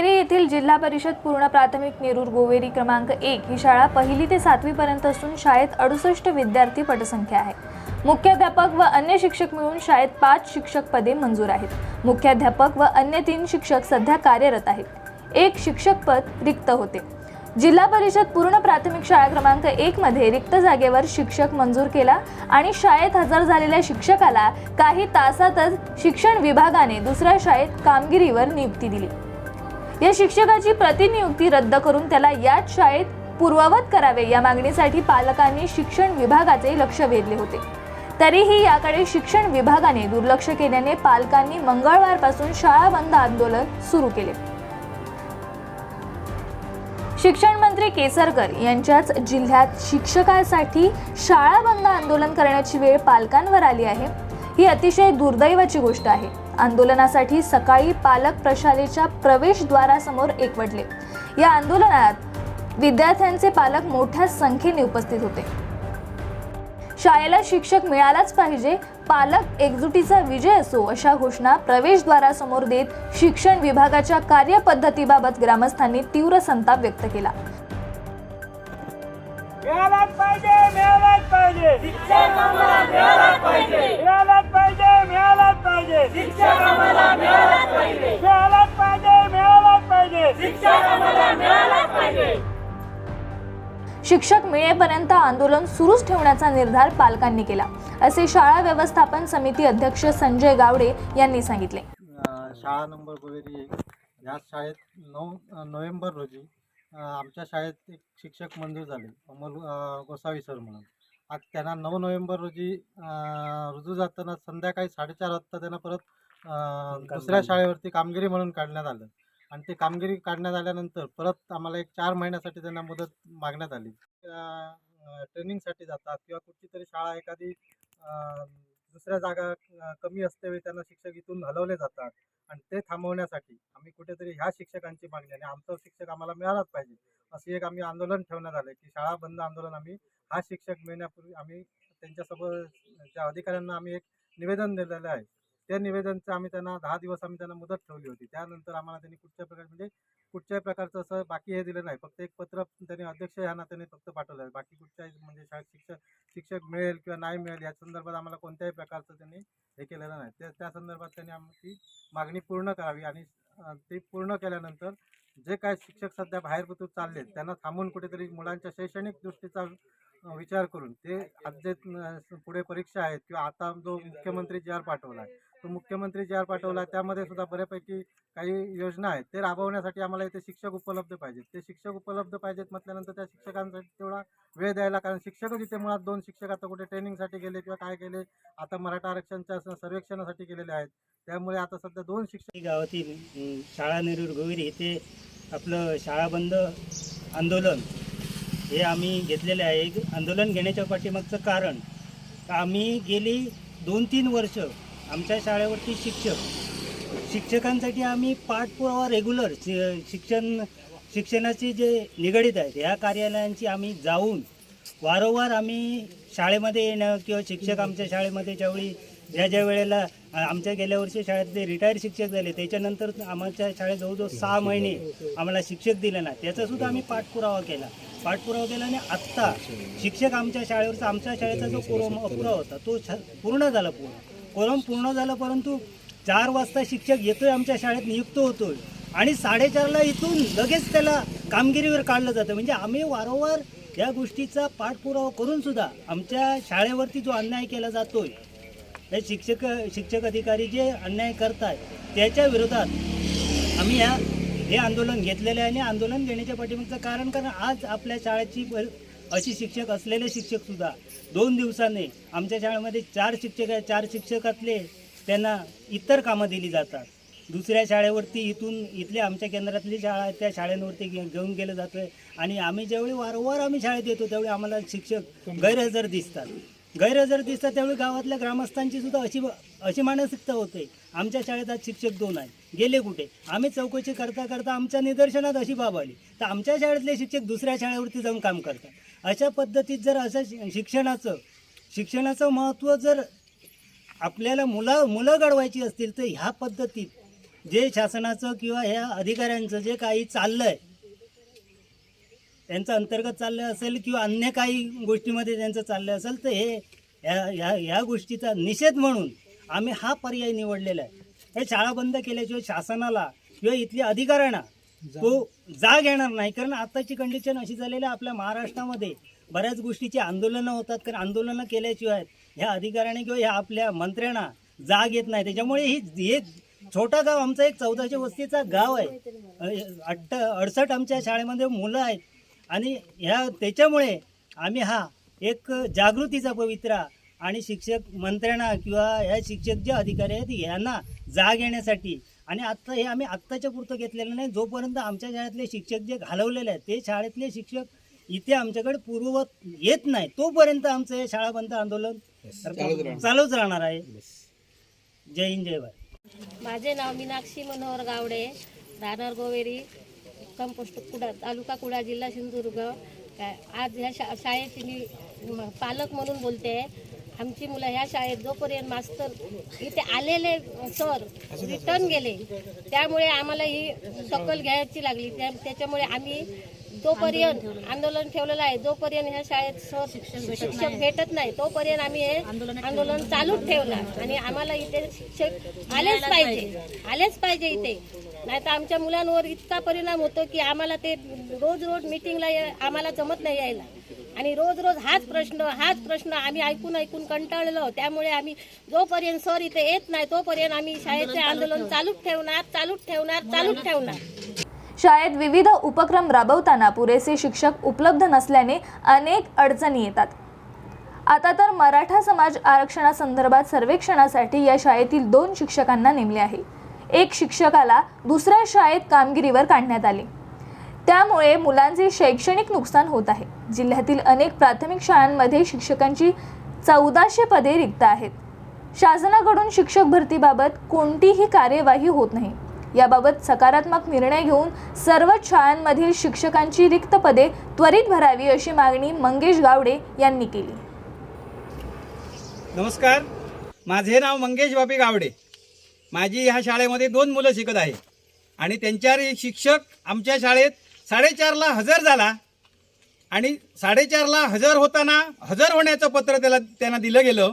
गोवेरी येथील जिल्हा परिषद पूर्ण प्राथमिक नेरूर गोवेरी क्रमांक एक ही शाळा पहिली ते सातवी पर्यंत असून शाळेत अडुसष्ट विद्यार्थी पटसंख्या आहे. मुख्याध्यापक व अन्य शिक्षक मिळून शाळेत पाच शिक्षक पदे मंजूर आहेत. मुख्याध्यापक व अन्य तीन शिक्षक सध्या कार्यरत आहेत. एक शिक्षक पद रिक्त होते. जिल्हा परिषद पूर्ण प्राथमिक शाळा क्रमांक एक मध्ये रिक्त जागेवर शिक्षक मंजूर केला आणि शाळेत हजर झालेल्या शिक्षकाला काही तासातच शिक्षण विभागाने दुसऱ्या शाळेत कामगिरीवर नियुक्ती दिली. या शिक्षकाची प्रतिनियुक्ती रद्द करून त्याला याच शाळेत पूर्ववत करावे. या मागणीसाठी पालकांनी शिक्षण विभागाचे लक्ष वेधले होते. तरीही याकडे शिक्षण विभागाने दुर्लक्ष केल्याने पालकांनी मंगळवारपासून शाळा बंद आंदोलन सुरू केले. शिक्षण मंत्री केसरकर यांच्याच जिल्ह्यात शिक्षकासाठी शाळा बंद आंदोलन करण्याची वेळ पालकांवर आली आहे. ही अतिशय दुर्दैवाची गोष्ट आहे. आंदोलनासाठी सकाळी पालक प्रशालेच्या प्रवेशद्वारासमोर एकवटले. या आंदोलनात विद्यार्थ्यांचे पालक मोठ्या संख्येने उपस्थित होते. शाळेला शिक्षक मिळालाच पाहिजे पालक एकजुटीचा विजय असो अशा घोषणा प्रवेशद्वारासमोर देत शिक्षण विभागाच्या कार्यपद्धतीबाबत ग्रामस्थांनी तीव्र संताप व्यक्त केला. मिळालाच पाहिजे मिळालाच पाहिजे. मिळालाच पाहिजे. मिळालाच पाहिजे मिळालाच पाहिजे शिक्षक आम्हाला मिळालाच पाहिजे. मिळालाच पाहिजे मिळालाच पाहिजे. शिक्षक आम्हाला मिळालाच पाहिजे. शिक्षक मिळेपर्यंत आंदोलन सुरूच ठेवण्याचा निर्धार पालकांनी केला. असे शाळा व्यवस्थापन समिती अध्यक्ष संजय गावडे यांनी सांगितले. शाळा नंबर गोवेरी एक. या शाळेत नऊ नोव्हेंबर रोजी आमच्या शाळेत एक शिक्षक मंजूर झाले. अमोल गोसावी सर म्हणून. आज त्यांना नऊ नोव्हेंबर रोजी रुजू जाताना संध्याकाळी साडेचार वाजता त्यांना परत दुसऱ्या शाळेवरती कामगिरी म्हणून काढण्यात आलं. आणि ते कामगिरी काढण्यात आल्यानंतर परत आम्हाला एक चार महिन्यासाठी त्यांना मुदत मागण्यात आली. ट्रेनिंगसाठी जातात किंवा कुठची तरी शाळा एखादी दुसऱ्या जागा कमी असते वेळी त्यांना शिक्षक इथून हलवले जातात. आणि ते थांबवण्यासाठी आम्ही कुठेतरी ह्या शिक्षकांची मागणी आणि आमचा शिक्षक आम्हाला मिळालाच पाहिजे. असे एक आम्ही आंदोलन ठेवण्यात आलं की शाळा बंद आंदोलन आम्ही हा शिक्षक मिळण्यापूर्वी आम्ही त्यांच्यासोबत ज्या अधिकाऱ्यांना आम्ही एक निवेदन दिलेलं आहे त्या निवेदनचं आम्ही त्यांना दहा दिवस आम्ही त्यांना मुदत ठेवली होती. त्यानंतर आम्हाला त्यांनी कुठच्या प्रकारचे म्हणजे कुठच्याही प्रकारचं असं बाकी हे दिलं नाही. फक्त एक पत्र त्यांनी अध्यक्ष ह्या नात्याने फक्त पाठवलं आहे. बाकी कुठच्याही म्हणजे शाळेत शिक्षक शिक्षक मिळेल किंवा नाही मिळेल या संदर्भात आम्हाला कोणत्याही प्रकारचं त्यांनी हे केलेलं नाही. त्या त्या संदर्भात त्यांनी आमची मागणी पूर्ण करावी आणि ती ते पूर्ण केल्यानंतर जे काय शिक्षक सध्या बाहेर कुठे चालले त्यांना थांबून कुठेतरी मुलांच्या शैक्षणिक दृष्टीचा विचार करून. ते आज जे पुढे परीक्षा आहेत किंवा आता जो मुख्यमंत्री जी आर पाठवला आहे. तो मुख्यमंत्री जी आर पाठवला आहे त्यामध्ये सुद्धा बऱ्यापैकी काही योजना आहेत. ते राबवण्यासाठी आम्हाला इथे शिक्षक उपलब्ध पाहिजेत. ते शिक्षक उपलब्ध पाहिजेत म्हटल्यानंतर त्या शिक्षकांसाठी तेवढा वेळ द्यायला कारण शिक्षकच इथे मुळात दोन शिक्षक आता कुठे ट्रेनिंगसाठी गेले किंवा काय गेले आता मराठा आरक्षणच्या सर्वेक्षणासाठी गेलेले आहेत. त्यामुळे आता सध्या दोन शिक्षक गावातील शाळा नेरूर गोविरी येथे आपलं शाळा बंद आंदोलन. हे आम्ही घेतलेले आहे. एक आंदोलन घेण्याच्या पाठीमागचं कारण आम्ही गेली दोन तीन वर्ष आमच्या शाळेवरती शिक्षक शिक्षकांसाठी आम्ही पाठपुरावा रेग्युलर शिक्षण शिक्षणाचे जे निगडीत आहेत ह्या कार्यालयांची आम्ही जाऊन वारंवार आम्ही शाळेमध्ये येणं किंवा शिक्षक आमच्या शाळेमध्ये ज्यावेळी ज्या ज्या वेळेला आमच्या गेल्या वर्षी शाळेतले रिटायर्ड शिक्षक झाले त्याच्यानंतर आमच्या शाळेत जवळजवळ सहा महिने आम्हाला शिक्षक दिले ना त्याचासुद्धा आम्ही पाठपुरावा केला. पाठपुरावा केला आणि आत्ता शिक्षक आमच्या शाळेवरचा आमच्या शाळेचा जो कोरम अपुरा होता तो छ पूर्ण झाला पूर्ण. कोरम पूर्ण झाला परंतु चार वाजता शिक्षक येतोय आमच्या शाळेत नियुक्त होतोय. आणि साडेचारला इथून लगेच त्याला कामगिरीवर काढलं जातं. म्हणजे आम्ही वारंवार या गोष्टीचा पाठपुरावा करून सुद्धा आमच्या शाळेवरती जो अन्याय केला जातोय हे शिक्षक शिक्षक अधिकारी जे अन्याय करतात त्याच्या विरोधात आम्ही ह्या हे आंदोलन घेतलेले आहे आणि आंदोलन घेण्याच्या पाठीमागचं कारण कारण आज आपल्या शाळेची प- अशी शिक्षक असलेले शिक्षकसुद्धा दोन दिवसाने आमच्या शाळेमध्ये चार शिक्षक आहे चार शिक्षकातले त्यांना इतर कामं दिली जातात. दुसऱ्या शाळेवरती इथून इथल्या आमच्या केंद्रातली शाळा आहे त्या शाळांवरती घे घेऊन गेलं जातं आहे आणि आम्ही ज्यावेळी वारंवार आम्ही शाळेत येतो त्यावेळी आम्हाला शिक्षक गैरहजर दिसतात. गैरहजर दिसतात त्यावेळी गावातल्या ग्रामस्थांची सुद्धा अशी अशी मानसिकता होते. आमच्या शाळेत आज शिक्षक दोन आहेत. गेले कुठे? आम्ही चौकशी करता करता आमच्या निदर्शनात अशी बाब आली. तर आमच्या शाळेतले शिक्षक दुसऱ्या शाळेवरती जाऊन काम करतात. अशा पद्धतीत जर असं शि- शिक्षणाचं शिक्षणाचं महत्त्व जर आपल्याला मुलं मुलं घडवायची असतील तर ह्या पद्धतीत जे शासनाचं किंवा ह्या अधिकाऱ्यांचं जे काही चाललं आहे त्यांचं अंतर्गत चाललं असेल किंवा अन्य काही गोष्टीमध्ये त्यांचं चाललं असेल तर हे या ह्या ह्या गोष्टीचा निषेध म्हणून आम्ही हा पर्याय निवडलेला आहे. हे शाळा बंद केल्याशिवाय शासनाला किंवा इथल्या अधिकाऱ्यांना तो जाग येणार नाही. कारण आत्ताची कंडिशन अशी झालेली आहे आपल्या महाराष्ट्रामध्ये बऱ्याच गोष्टीची आंदोलनं होतात. कारण आंदोलनं केल्याशिवाय ह्या अधिकाऱ्यांनी किंवा ह्या आपल्या मंत्र्यांना जाग येत नाही. त्याच्यामुळे ही हे छोटा गाव आमचं एक चौदाशे वस्तीचा गाव आहे. अट्ट अडसष्ट आमच्या शाळेमध्ये मुलं आहेत. आणि ह्या त्याच्यामुळे आम्ही हा एक जागृतीचा पवित्रा आणि शिक्षक मंत्र्यांना किंवा ह्या शिक्षक जे अधिकारी आहेत यांना जाग येण्यासाठी. आणि आत्ता हे आम्ही आत्ताच्या पुरतं घेतलेलं नाही. जोपर्यंत आमच्या शाळेतले शिक्षक जे घालवलेले आहेत ते शाळेतले शिक्षक इथे आमच्याकडे पूर्ववत येत नाही. तोपर्यंत आमचं हे शाळा बंद आंदोलन चालूच राहणार. आहे. जय हिंद जय भारत. माझे नाव मीनाक्षी मनोहर गावडे राहणार गोवेरी कंपोस्ट कुडा तालुका कुडा जिल्हा सिंधुदुर्ग. आज ह्या शा शाळेची मी म- पालक म्हणून बोलते. आमची मुलं ह्या शाळेत जोपर्यंत मास्तर इथे आलेले सर रिटर्न गेले त्यामुळे आम्हाला ही सकल घ्यायची लागली. त्या त्याच्यामुळे आम्ही जोपर्यंत आंदोलन ठेवलेलं आहे जोपर्यंत ह्या शाळेत सर शिक्षक भेटत नाही तोपर्यंत आम्ही हे आंदोलन चालूच ठेवलं आणि आम्हाला इथे शिक्षक आलेच पाहिजे आलेच पाहिजे इथे. नाही तर आमच्या मुलांवर इतका परिणाम होतो की आम्हाला ते रोज रोज मिटिंगला आम्हाला जमत नाही यायला. आणि रोज रोज हाच प्रश्न हाच प्रश्न आम्ही ऐकून ऐकून कंटाळलो. त्यामुळे आम्ही जोपर्यंत सर इथे येत नाही तोपर्यंत आम्ही शाळेचे आंदोलन चालूच ठेवणार. चालूच ठेवणार चालूच ठेवणार. शाळेत विविध उपक्रम राबवताना पुरेसे शिक्षक उपलब्ध नसल्याने अनेक अडचणी येतात. आता तर मराठा समाज आरक्षणासंदर्भात सर्वेक्षणासाठी या शाळेतील दोन शिक्षकांना नेमले आहे. एक शिक्षकाला दुसऱ्या शाळेत कामगिरीवर काढण्यात आले. त्यामुळे मुलांचे शैक्षणिक नुकसान होत आहे. जिल्ह्यातील अनेक प्राथमिक शाळांमध्ये शिक्षकांची चौदाशे पदे रिक्त आहेत. शासनाकडून शिक्षक भरतीबाबत कोणतीही कार्यवाही होत नाही. याबाबत सकारात्मक निर्णय घेऊन सर्वच शाळांमधील शिक्षकांची रिक्त पदे त्वरित भरावी अशी मागणी मंगेश गावडे यांनी केली. नमस्कार. माझे नाव मंगेश बापी गावडे. माझी ह्या शाळेमध्ये दोन मुलं शिकत आहे. आणि त्यांच्यावर शिक्षक आमच्या शाळेत साडेचारला हजर झाला. आणि साडेचारला हजर होताना हजर होण्याचं पत्र त्याला त्यांना दिलं गेलं.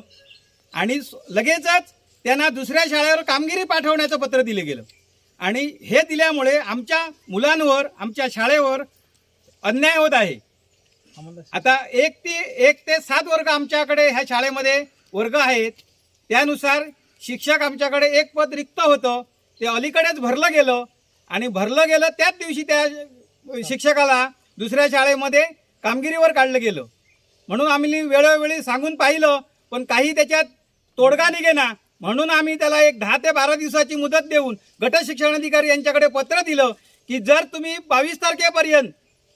आणि लगेचच त्यांना दुसऱ्या शाळेवर कामगिरी पाठवण्याचं पत्र दिलं गेलं. आणि हे दिल्यामुळे आमच्या मुलांवर आमच्या शाळेवर अन्याय होत आहे. आता एक ते एक ते सात वर्ग आमच्याकडे ह्या शाळेमध्ये वर्ग आहेत. त्यानुसार शिक्षक आमच्याकडे एक पद रिक्त होतं. ते अलीकडेच भरलं गेलं. आणि भरलं गेलं त्याच दिवशी त्या शिक्षकाला दुसऱ्या शाळेमध्ये कामगिरीवर काढलं गेलं. म्हणून आम्ही वेळोवेळी सांगून पाहिलं पण काही त्याच्यात तोडगा निघेना. म्हणून आम्ही त्याला एक दहा ते बारा दिवसाची मुदत देऊन गट शिक्षणाधिकारी यांच्याकडे पत्र दिलं की जर तुम्ही बावीस तारखेपर्यंत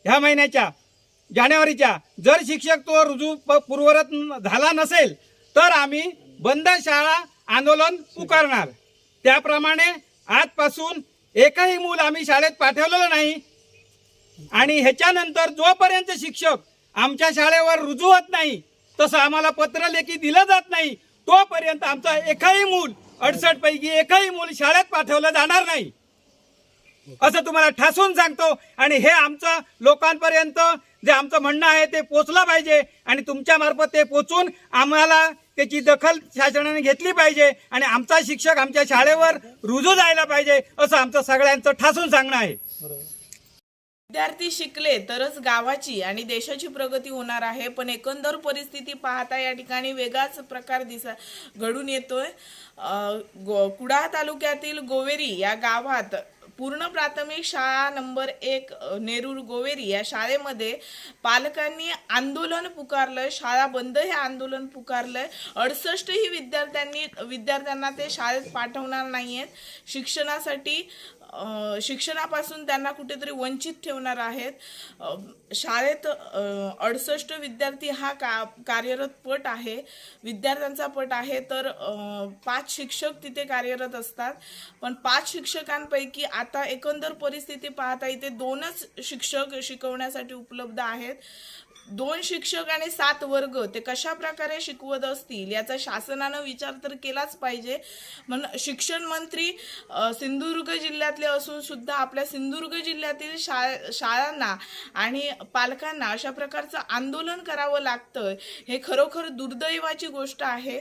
ह्या महिन्याच्या जानेवारीच्या जर शिक्षक तो रुजू प- पूर्वरत न- झाला नसेल तर आम्ही बंद शाळा आंदोलन पुकारणार. त्याप्रमाणे आजपासून एकही मूल आम्ही शाळेत पाठवलेलं नाही. आणि ह्याच्यानंतर जोपर्यंत शिक्षक आमच्या शाळेवर रुजू होत नाही तसं आम्हाला पत्रलेखी दिलं जात नाही तोपर्यंत आमचा एकही मूल अडसठ पैकी एकही मूल शाळेत पाठवलं जाणार नाही. असं तुम्हाला ठासून सांगतो. आणि हे आमचं लोकांपर्यंत जे आमचं म्हणणं आहे ते पोचलं पाहिजे आणि तुमच्या मार्फत ते पोचून आम्हाला त्याची दखल शासनाने घेतली पाहिजे आणि आमचा शिक्षक आमच्या शाळेवर रुजू जायला पाहिजे असं आमचं सगळ्यांचं ठासून सांगणं आहे. विद्यार्थी शिकले तरच गावाची आणि देशाची प्रगती होणार आहे. पण एकंदर परिस्थिती पाहता या ठिकाणी वेगळाच प्रकार दिसा घडून येतोय. गो कुडाळ तालुक्यातील गोवेरी या गावात पूर्ण प्राथमिक शाळा नंबर एक नेरूर गोवेरी या शाळेमध्ये पालकांनी आंदोलन पुकारलंय. शाळा बंद हे आंदोलन पुकारलंय. अडसष्टही विद्यार्थ्यांनी विद्यार्थ्यांना ते शाळेत पाठवणार नाहीयेत. शिक्षणासाठी शिक्षणापासून त्यांना कुठेतरी वंचित ठेवणार आहेत. शाळेत अडसष्ट विद्यार्थी हा का कार्यरत पट आहे. विद्यार्थ्यांचा पट आहे तर पाच शिक्षक तिथे कार्यरत असतात. पण पाच शिक्षकांपैकी आता एकंदर परिस्थिती पाहता इथे दोनच शिक्षक शिकवण्यासाठी उपलब्ध आहेत. दोन शिक्षक आणि सात वर्ग ते कशा प्रकारे शिकवत असतील याचा शासनानं विचार तर केलाच पाहिजे. म्हणून शिक्षण मंत्री सिंधुदुर्ग जिल्ह्यातले असून सुद्धा आपल्या सिंधुदुर्ग जिल्ह्यातील शा शाळांना आणि पालकांना अशा प्रकारचं आंदोलन करावं लागतं हे खरोखर दुर्दैवाची गोष्ट आहे.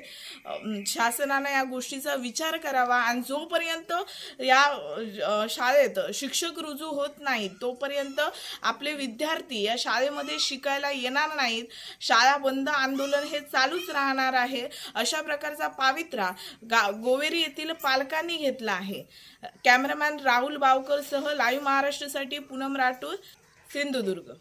शासनानं या गोष्टीचा विचार करावा आणि जोपर्यंत या शाळेत शिक्षक रुजू होत नाहीत तोपर्यंत आपले विद्यार्थी या शाळेमध्ये शिकायला येणार नाहीत. शाळा बंद आंदोलन हे चालूच राहणार आहे. अशा प्रकारचा पावित्रा गा गोवेरी येथील पालकांनी घेतला आहे. कॅमेरामॅन राहुल बावकर सह लाईव्ह महाराष्ट्रासाठी पूनम राठोड सिंधुदुर्ग.